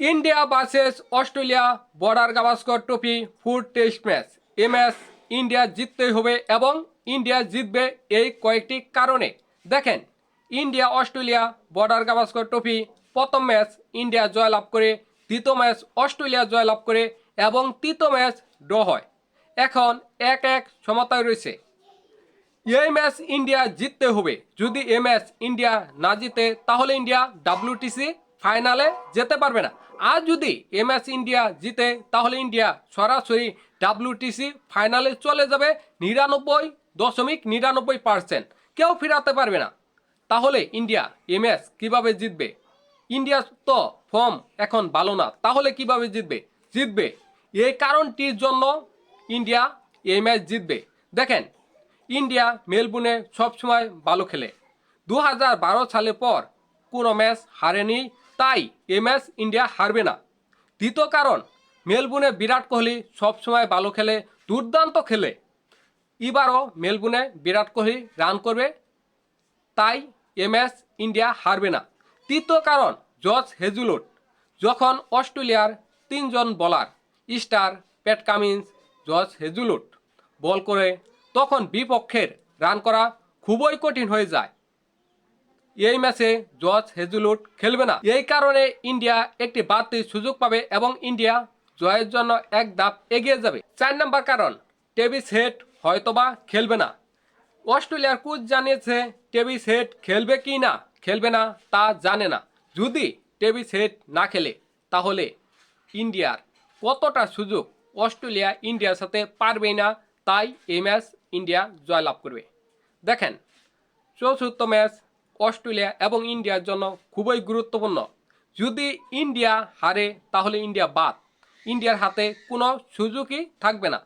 India versus Australia Border Gavaskar trophy food test match এ match India জিততেই হবে এবং ইন্ডিয়া জিতবে এই কয়েকটি কারণে। দেখেন India Australia Border Gavaskar trophy প্রথম ম্যাচ ইন্ডিয়া জয়লাভ করে, দ্বিতীয় ম্যাচ অস্ট্রেলিয়া জয়লাভ করে এবং তৃতীয় ম্যাচ ড্র হয়। এখন এক এক সমতায় রয়েছে। এই ম্যাচ ইন্ডিয়া জিততে হবে। যদি এই ম্যাচ ইন্ডিয়া না জিতে, তাহলে ইন্ডিয়া ডাব্লিউটিসি ফাইনালে যেতে পারবে না। আর যদি এ ম্যাচ ইন্ডিয়া জিতে, তাহলে ইন্ডিয়া সরাসরি ডাব্লিউটিসি ফাইনালে চলে যাবে নিরানব্বই দশমিক নিরানব্বই পার্সেন্ট। কেউ ফিরাতে পারবে না। তাহলে ইন্ডিয়া এ ম্যাচ কীভাবে জিতবে? ইন্ডিয়া তো ফর্ম এখন ভালো না। তাহলে কীভাবে জিতবে? জিতবে। এই কারণটির জন্য ইন্ডিয়া এই ম্যাচ জিতবে। দেখেন, ইন্ডিয়া মেলবোর্নে সবসময় ভালো খেলে। দু হাজার বারো সালের পর কোনো ম্যাচ হারেনি। তাই এ ম্যাচ ইন্ডিয়া হারবে না। দ্বিতীয় কারণ, মেলবোর্নে বিরাট কোহলি সবসময় ভালো খেলে, দুর্দান্ত খেলে। এবারও মেলবোর্নে বিরাট কোহলি রান করবে, তাই এ ম্যাচ ইন্ডিয়া হারবে না। তৃতীয় কারণ, জর্জ হেজুলুট। যখন অস্ট্রেলিয়ার তিনজন bowler, star Pat Cummins, George Hazlewood ball করে, তখন বিপক্ষের রান করা খুবই কঠিন হয়ে যায়। এই ম্যাচে জর্জ হেজুলুট খেলবে না। এই কারণে ইন্ডিয়া একটি বাড়তি সুযোগ পাবে এবং ইন্ডিয়া জয়ের জন্য এক ধাপ এগিয়ে যাবে। চার নম্বর কারণ টেভিস হেড হয়তোবা খেলবে না। অস্ট্রেলিয়ার কোচ জানিয়েছে টেভিস হেড খেলবে কি না, খেলবে না তা জানে না। যদি টেভিস হেড না খেলে, তাহলে ইন্ডিয়ার কতটা সুযোগ অস্ট্রেলিয়া ইন্ডিয়ার সাথে পারবেই না, তাই এই ম্যাচ ইন্ডিয়া জয়লাভ করবে। দেখেন চতুর্থ ম্যাচ অস্ট্রেলিয়া এবং ইন্ডিয়ার জন্য খুবই গুরুত্বপূর্ণ। যদি ইন্ডিয়া হারে, তাহলে ইন্ডিয়া বাদ। ইন্ডিয়ার হাতে কোনো সুযোগই থাকবে না।